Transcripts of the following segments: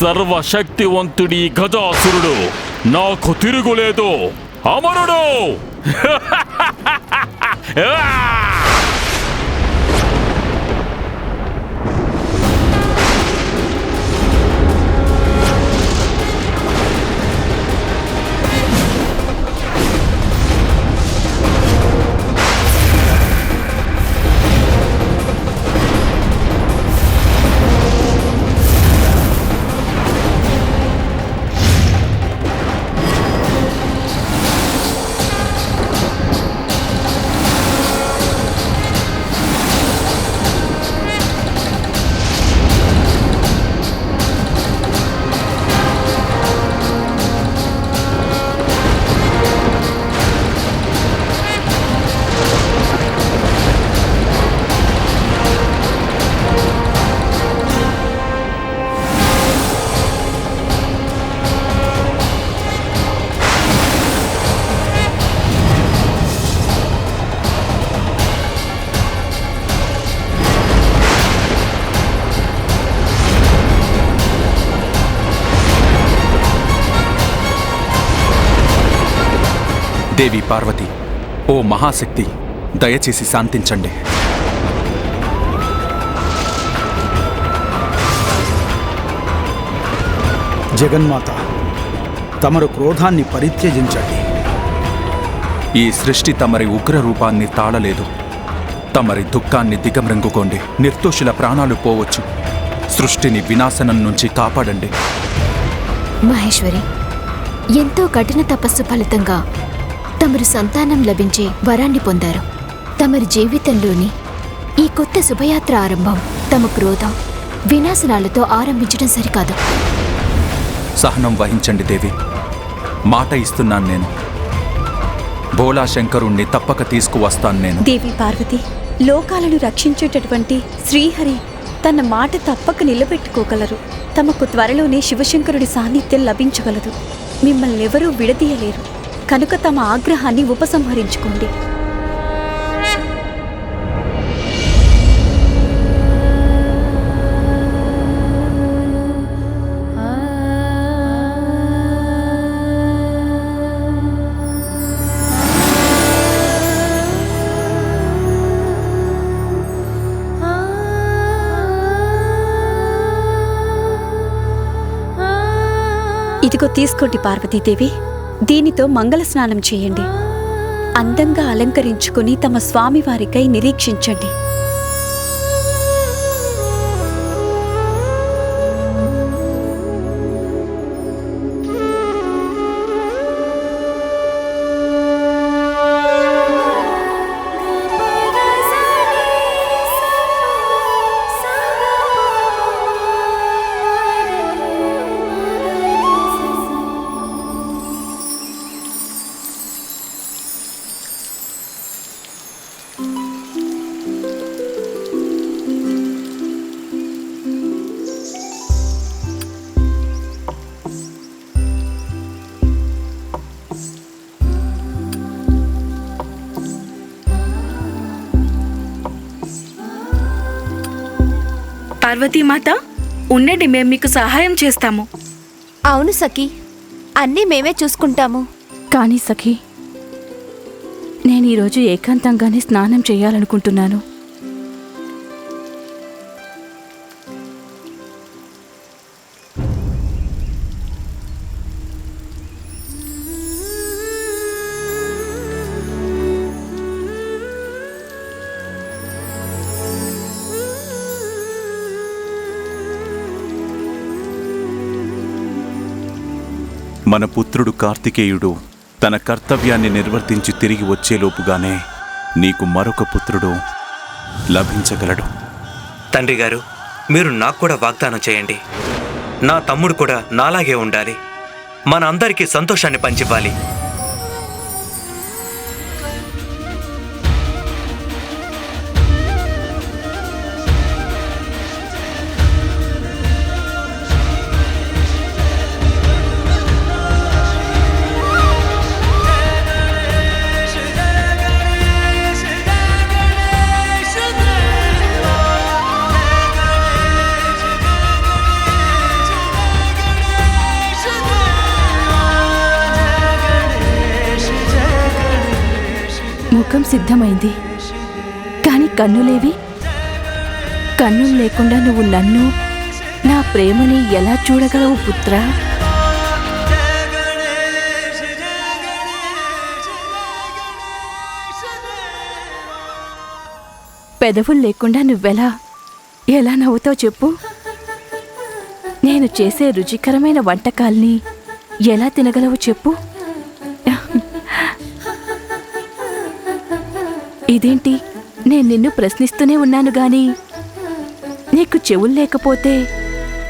సర్వశక్తివంతుడి గజాసురుడు నాకు తిరుగులేదు అమరుడు దేవి పార్వతి ఓ మహాశక్తి దయచేసి శాంతించండి. జగన్మాత తమరు క్రోధాన్ని పరిత్యజించండి. ఈ సృష్టి తమరి ఉగ్ర రూపాన్ని తాళలేదు. తమరి దుఃఖాన్ని దిగమ్రంగుకోండి నిర్దోషుల ప్రాణాలు పోవచ్చు. సృష్టిని వినాశనం నుంచి కాపాడండి. మహేశ్వరి ఎంతో కఠిన తపస్సు ఫలితంగా తమరు సంతానం లభించే వరాన్ని పొందారు. తమరి జీవితంలోని ఈ కొత్త శుభయాత్ర ఆరంభం తమ క్రోధం వినాశనాలతో ఆరంభించడం సరికాదు. సహనం వహించండి దేవి. మాట ఇస్తున్నాను నేను. భోలా శంకరుణ్ణి తప్పక తీసుకువస్తాను నేను. దేవి పార్వతి లోకాలను రక్షించేటటువంటి శ్రీహరి తన మాట తప్పక నిలబెట్టుకోగలరు. తమకు త్వరలోనే శివశంకరుడి సాన్నిధ్యం లభించగలదు. మిమ్మల్ని ఎవరూ విడదీయలేరు. కనుక తమ ఆగ్రహాన్ని ఉపసంహరించుకోండి. ఇదిగో తీసుకోండి పార్వతీదేవి. దీనితో మంగళ స్నానం చేయండి. అందంగా అలంకరించుకుని తమ స్వామివారికై నిరీక్షించండి. పార్వతీమాత ఉండండి మేము మీకు సహాయం చేస్తాము. అవును సఖి అన్నీ మేమే చూసుకుంటాము. కానీ సఖి నేను ఈరోజు ఏకాంతంగానే స్నానం చేయాలనుకుంటున్నాను. మన పుత్రుడు కార్తికేయుడు తన కర్తవ్యాన్ని నిర్వర్తించి తిరిగి వచ్చేలోపుగానే నీకు మరొక పుత్రుడు లభించగలడు. తండ్రి గారు మీరు నాకు కూడా వాగ్దానం చేయండి. నా తమ్ముడు కూడా నాలాగే ఉండాలి. మన అందరికీ సంతోషాన్ని పంచివ్వాలి. కన్నులేవి? కన్నులు లేకుండా నువ్వు నన్ను నా ప్రేమని ఎలా చూడగలవు పుత్ర? పెదవులు లేకుండా నువ్వెలా? ఎలా నవ్వుతావు చెప్పు? నేను చేసే రుచికరమైన వంటకాల్ని ఎలా తినగలవు చెప్పు? ఇదేంటి? నేను నిన్ను ప్రశ్నిస్తూనే ఉన్నాను గాని నీకు చెవులు లేకపోతే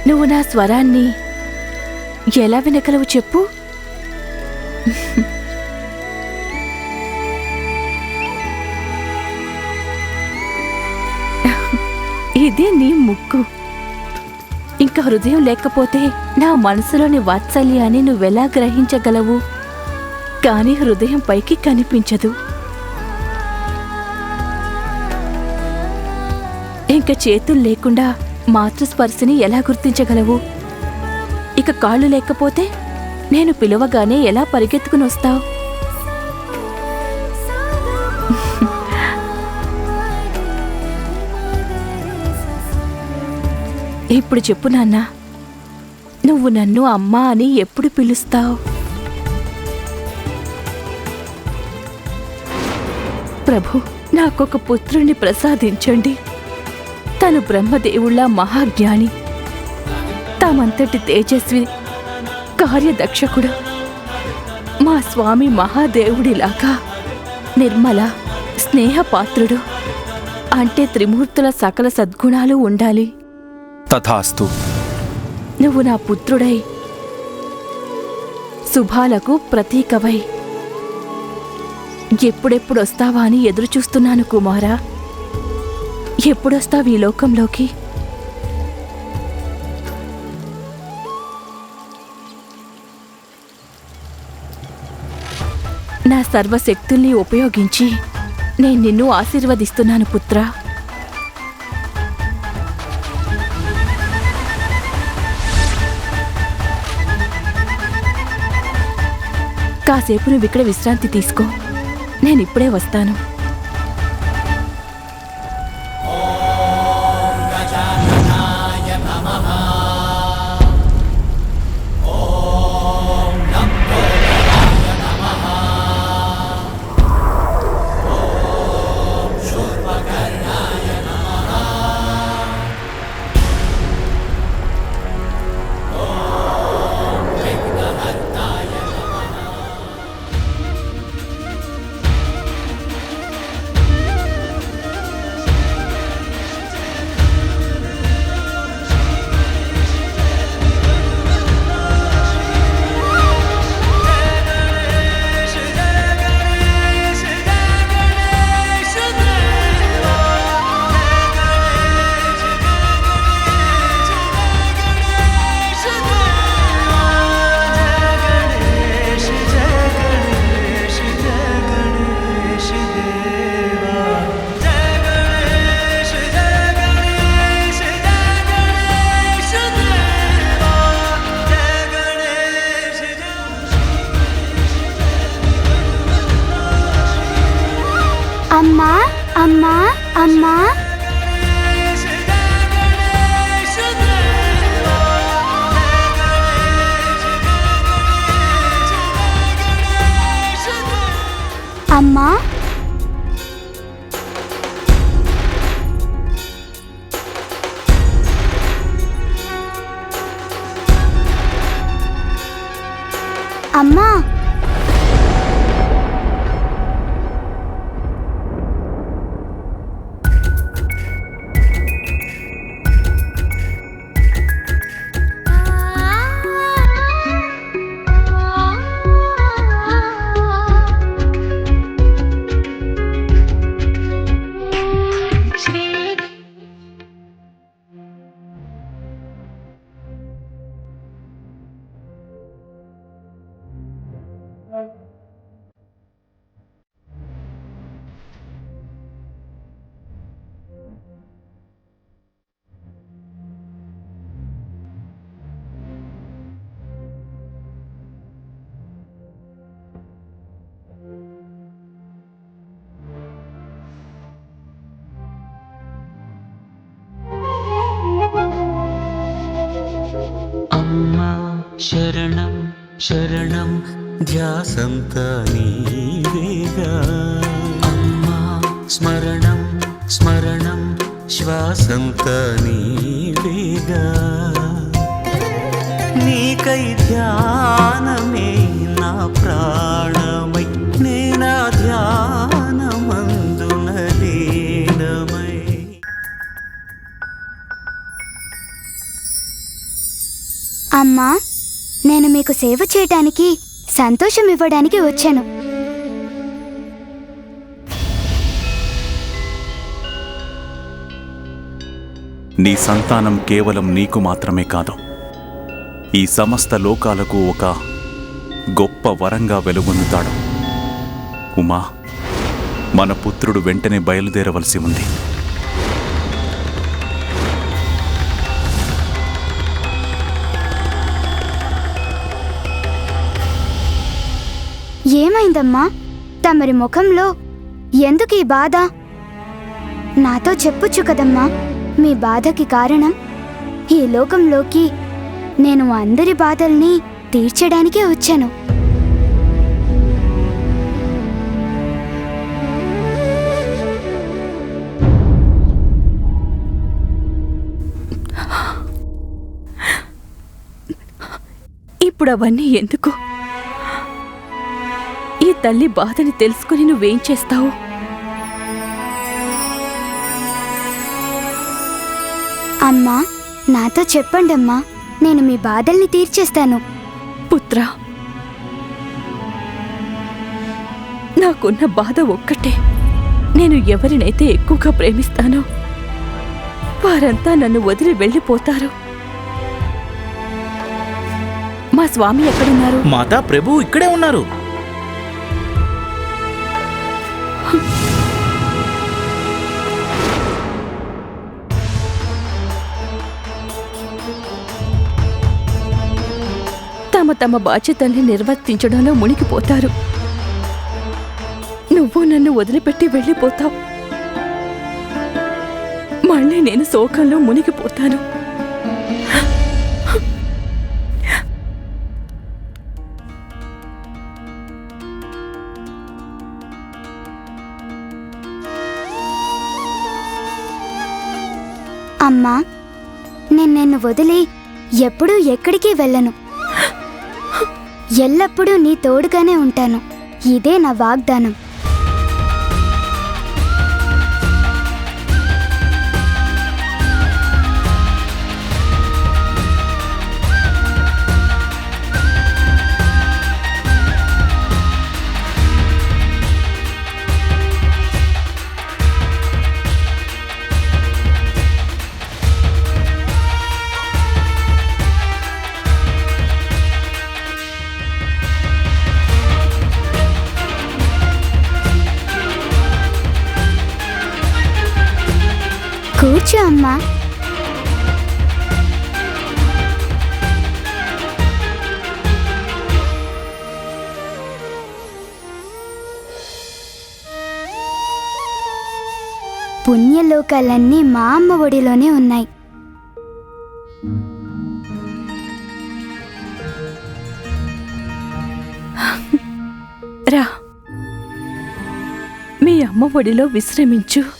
నువ్వు నా స్వరాన్ని ఎలా వినగలవు చెప్పు? ఇది నీ ముక్కు. ఇంకా హృదయం లేకపోతే నా మనసులోని వాత్సల్యాన్ని నువ్వెలా గ్రహించగలవు? కానీ హృదయం పైకి కనిపించదు. ఇక చేతులు లేకుండా మాతృస్పర్శని ఎలా గుర్తించగలవు? ఇక కాళ్ళు లేకపోతే నేను పిలవగానే ఎలా పరిగెత్తుకుని వస్తావు? ఇప్పుడు చెప్పు నాన్న నువ్వు నన్ను అమ్మా అని ఎప్పుడు పిలుస్తావు? ప్రభు నాకొక పుత్రుణ్ణి ప్రసాదించండి. తను బ్రహ్మదేవుళ్ళ మహాజ్ఞాని. తామంతటి తేజస్వి కార్యదక్షకుడు. మా స్వామి మహాదేవుడిలాగా నిర్మల స్నేహపాత్రుడు. అంటే త్రిమూర్తుల సకల సద్గుణాలు ఉండాలి. తథాస్తు. నువ్వు నా పుత్రుడై శుభాలకు ప్రతీకవై. ఎప్పుడెప్పుడు వస్తావా అని ఎదురుచూస్తున్నాను కుమారా. ఎప్పుడొస్తావు ఈ లోకంలోకి? నా సర్వశక్తుల్ని ఉపయోగించి నేను నిన్ను ఆశీర్వదిస్తున్నాను పుత్ర. కాసేపు నువ్వు ఇక్కడ విశ్రాంతి తీసుకో. నేను ఇప్పుడే వస్తాను. శరణం ధ్యాసంతా నీవేగా అమ్మా స్మరణం స్మరణం శ్వాసంతా నీవేగా నీకై ధ్యానమే నా ప్రాణమై నేనా ధ్యానమందున లీనమై అమ్మా నేను మీకు సేవ చేయటానికి సంతోషం ఇవ్వడానికి వచ్చాను. నీ సంతానం కేవలం నీకు మాత్రమే కాదు. ఈ సమస్త లోకాలకు ఒక గొప్ప వరంగా వెలుగొందుతాడు. ఉమా మన పుత్రుడు వెంటనే బయలుదేరవలసి ఉంది. ఏమైందమ్మా? తమరి ముఖంలో ఎందుకు ఈ బాధ? నాతో చెప్పొచ్చు కదమ్మా. మీ బాధకి కారణం? ఈ లోకంలోకి నేను అందరి బాధల్ని తీర్చడానికే వచ్చాను. ఇప్పుడు అవన్నీ ఎందుకు? తల్లి బాధని తెలుసుకుని నువ్వేం చేస్తావు? అమ్మా నాతో చెప్పండమ్మా. నేను మీ బాధల్ని తీర్చేస్తాను. పుత్ర నాకున్న బాధ ఒక్కటే. నేను ఎవరినైతే ఎక్కువగా ప్రేమిస్తానో వారంతా నన్ను వదిలి వెళ్ళిపోతారు. మా స్వామి ఎక్కడున్నారు? మాతా ప్రభు ఇక్కడే ఉన్నారు. తమ తమ బాధ్యతల్ని నిర్వర్తించడంలో మునిగిపోతారు. నువ్వు నన్ను వదిలిపెట్టి వెళ్ళిపోతావు. మళ్ళీ నేను శోకంలో మునిగిపోతాను. అమ్మా నేను నిన్ను వదిలి ఎప్పుడూ ఎక్కడికి వెళ్ళను. ఎల్లప్పుడూ నీ తోడుగానే ఉంటాను. ఇదే నా వాగ్దానం. కూర్చో అమ్మా. పుణ్యలోకాలన్నీ మా అమ్మ ఒడిలోనే ఉన్నాయి. రా. మీ అమ్మ ఒడిలో విశ్రమించు.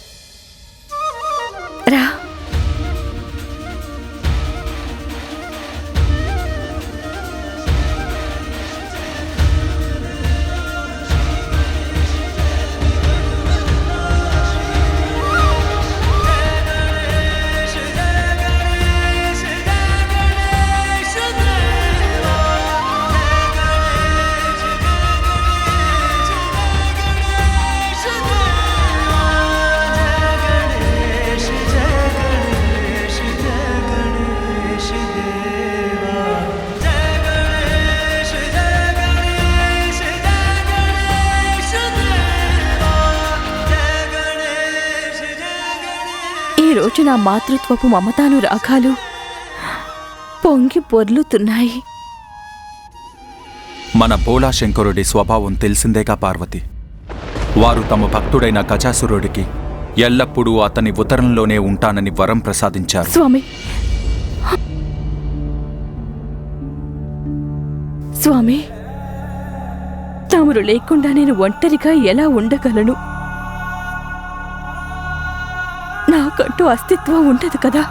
ఈ రోజు నా మాతృత్వపు మమతాను రాగాలు పొంగి పొర్లుతున్నాయి. మన భోళాశంకరుడి స్వభావం తెలిసిందేగా పార్వతి. వారు తమ భక్తుడైన గజాసురుడికి ఎల్లప్పుడూ అతని ఉత్తరంలోనే ఉంటానని వరం ప్రసాదించారు. స్వామి. స్వామి తమరు లేకుండా నేను ఒంటరిగా ఎలా ఉండగలను? నాకంటూ అస్తిత్వం ఉండదు కదా?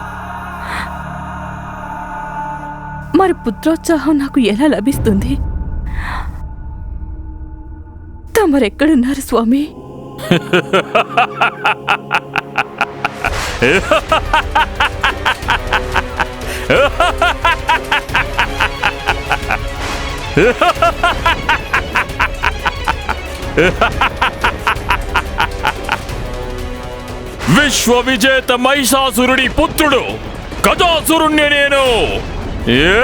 మరి పుత్రోత్సాహం నాకు ఎలా లభిస్తుంది? తమరెక్కడున్నారు స్వామి? విశ్వ విజేత మహిషాసురుడి పుత్రుడు గజాసురుణ్ణి నేను ఏ!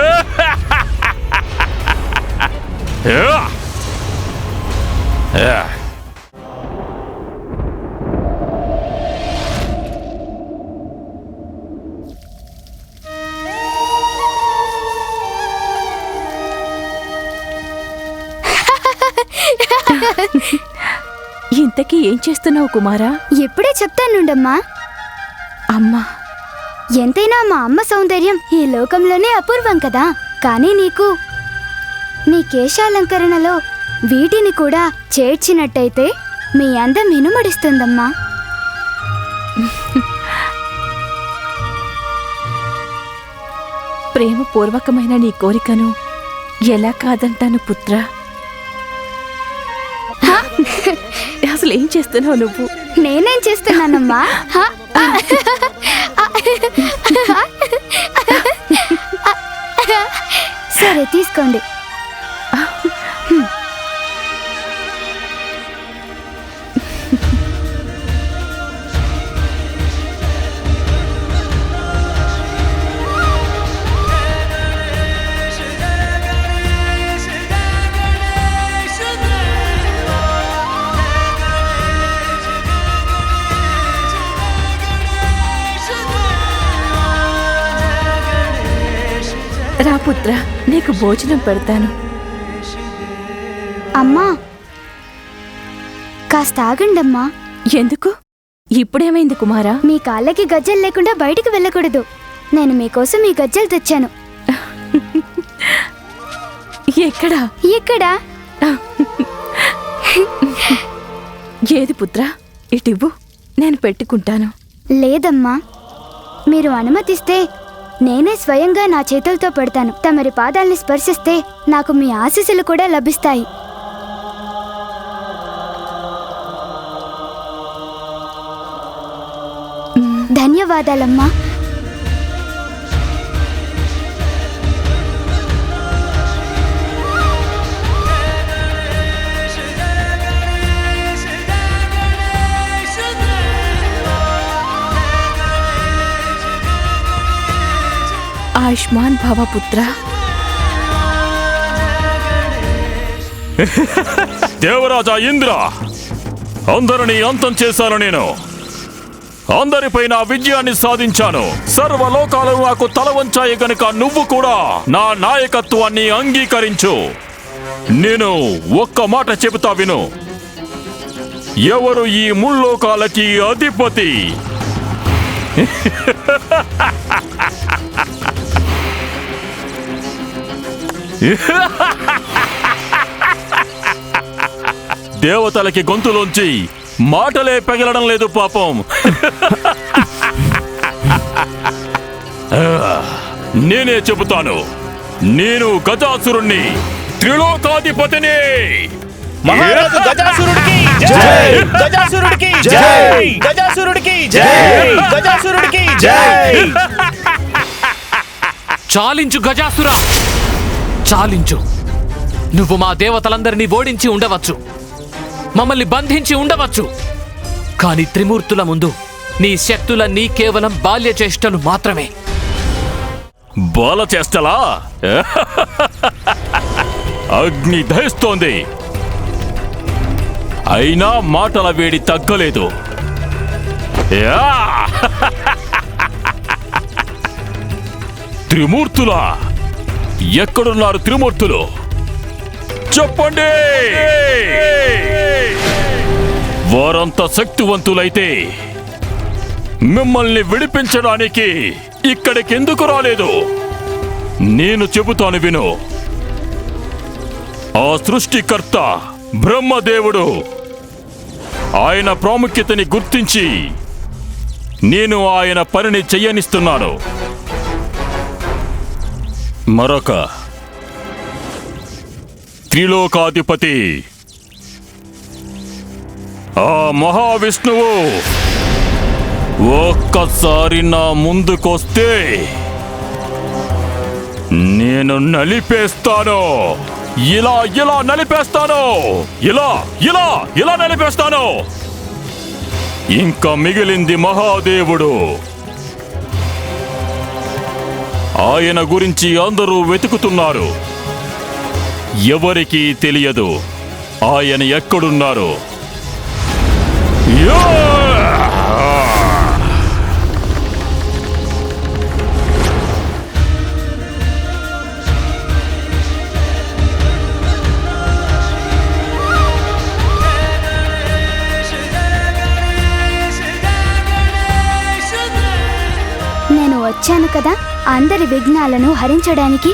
ఇంతకీ ఏం చేస్తున్నావు కుమారా? ఎప్పుడే చెప్తానుండమ్మా అమ్మా. ఎంతైనా మా అమ్మ సౌందర్యం ఈ లోకంలోనే అపూర్వం కదా. కానీ నీకు నీ కేశాలంకరణలో వీటిని కూడా చేర్చినట్టయితే మీ అందం ఇనుమడిస్తుందమ్మా. ప్రేమపూర్వకమైన నీ కోరికను ఎలా కాదంటాను పుత్ర? అసలు ఏం చేస్తున్నావు నువ్వు? నేనేం చేస్తున్నానమ్మా? హ? సరే తీసుకోండి. రా పుత్ర నీకు భోజనం పెడతాను. అమ్మా కాస్త ఆగండమ్మా. ఎందుకు? ఇప్పుడేమైంది కుమారా? మీ కాళ్ళకి గజ్జలు లేకుండా బయటికి వెళ్ళకూడదు. నేను మీకోసం ఈ గజ్జలు తెచ్చాను. ఎక్కడా? ఎక్కడా? ఏది పుత్ర? ఇటివ్వు నేను పెట్టుకుంటాను. లేదమ్మా. మీరు అనుమతిస్తే నేనే స్వయంగా నా చేతులతో పెడతాను. తమరి పాదాల్ని స్పర్శిస్తే నాకు మీ ఆశీస్సులు కూడా లభిస్తాయి. ధన్యవాదాలమ్మా. ఆయుష్మాన్ భవ పుత్ర. దేవరాజా ఇంద్ర అందరినీ అంతం చేశాను నేను. అందరిపై నా విజయాన్ని సాధించాను. సర్వలోకాలు నాకు తల వంచాయి గనుక నువ్వు కూడా నా నాయకత్వాన్ని అంగీకరించు. నేను ఒక్క మాట చెబుతా విను. ఎవరు ఈ ముల్లోకాలకి అధిపతి? దేవతలకి గొంతులోంచి మాటలే పెగలడం లేదు పాపం. నేనే చెబుతాను. నేను గజాసురుణ్ణి త్రిలోకాధిపతిని. మహారాజు గజాసురుడికి జై! గజాసురుడికి జై! గజాసురుడికి జై! గజాసురుడికి జై! చాలించు గజాసురా! చాలించు. నువ్వు మా దేవతలందరినీ ఓడించి ఉండవచ్చు. మమ్మల్ని బంధించి ఉండవచ్చు. కాని త్రిమూర్తుల ముందు నీ శక్తులన్నీ కేవలం బాల్య చేష్టలు మాత్రమే. బాల చేష్టలా? అగ్ని దహిస్తోంది. అయినా మాటల వేడి తగ్గలేదు. యా! త్రిమూర్తులా? ఎక్కడున్నారు త్రిమూర్తులు? చెప్పండి! వారంత శక్తివంతులైతే మిమ్మల్ని విడిపించడానికి ఇక్కడికి ఎందుకు రాలేదు? నేను చెబుతాను విను. ఆ సృష్టికర్త బ్రహ్మదేవుడు. ఆయన ప్రాముఖ్యతని గుర్తించి నేను ఆయన పనిని చెయ్యనిస్తున్నాను మరొక త్రిలోకాధిపతి. ఆ మహావిష్ణువు ఒక్కసారి నా ముందుకొస్తే నేను నలిపేస్తాను. ఇలా ఇలా నలిపేస్తాను. ఇలా ఇలా ఇలా నలిపేస్తాను. ఇంకా మిగిలింది మహాదేవుడు. ఆయన గురించి అందరూ వెతుకుతున్నారు. ఎవరికీ తెలియదు. ఆయన ఎక్కడున్నారు. నేను వచ్చాను కదా? అందరి విఘ్నాలను హరించడానికి